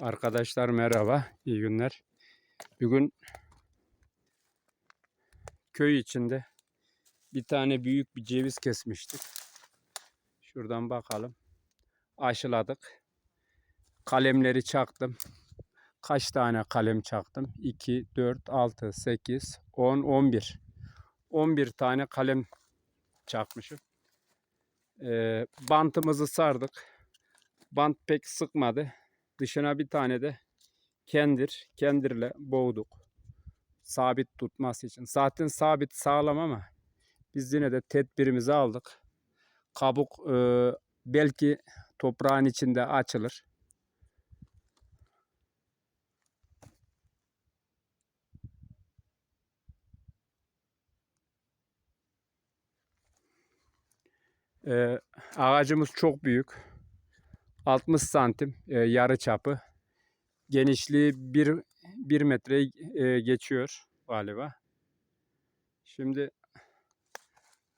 Arkadaşlar merhaba, iyi günler. Bugün köy içinde bir tane büyük bir ceviz kesmiştik. Şuradan bakalım. Aşıladık. Kalemleri çaktım. Kaç tane kalem çaktım? 2, 4, 6, 8, 10, 11. 11 tane kalem çakmışım. Ee, bantımızı sardık. Bant pek sıkmadı. Dışına bir tane de kendir, kendirle boğduk. Sabit tutması için. Zaten sabit sağlam ama biz yine de tedbirimizi aldık. Kabuk e, belki toprağın içinde açılır. E, ağacımız çok büyük. 60 santim e, yarı çapı. Genişliği 1, 1 metreyi e, geçiyor galiba. Şimdi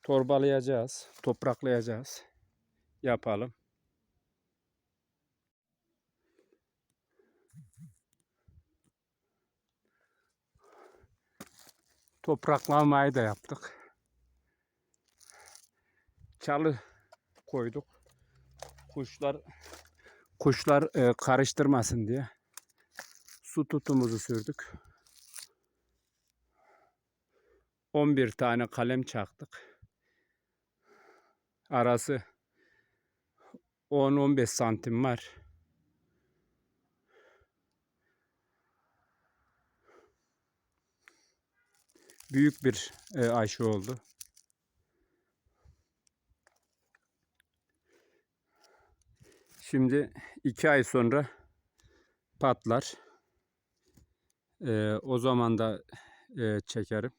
torbalayacağız, topraklayacağız. Yapalım. Topraklamayı da yaptık. Çalı koyduk. Kuşlar kuşlar e, karıştırmasın diye su tutumuzu sürdük. 11 tane kalem çaktık. Arası 10-15 santim var. Büyük bir e, aşı oldu. Şimdi iki ay sonra patlar. Ee, o zaman da e, çekerim.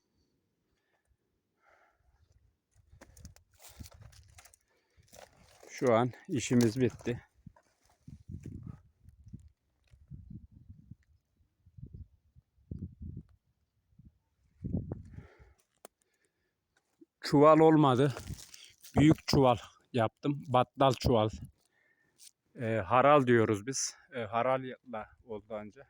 Şu an işimiz bitti. Çuval olmadı. Büyük çuval yaptım. Battal çuval. Ee, haral diyoruz biz. Ee, haralla oldu anca.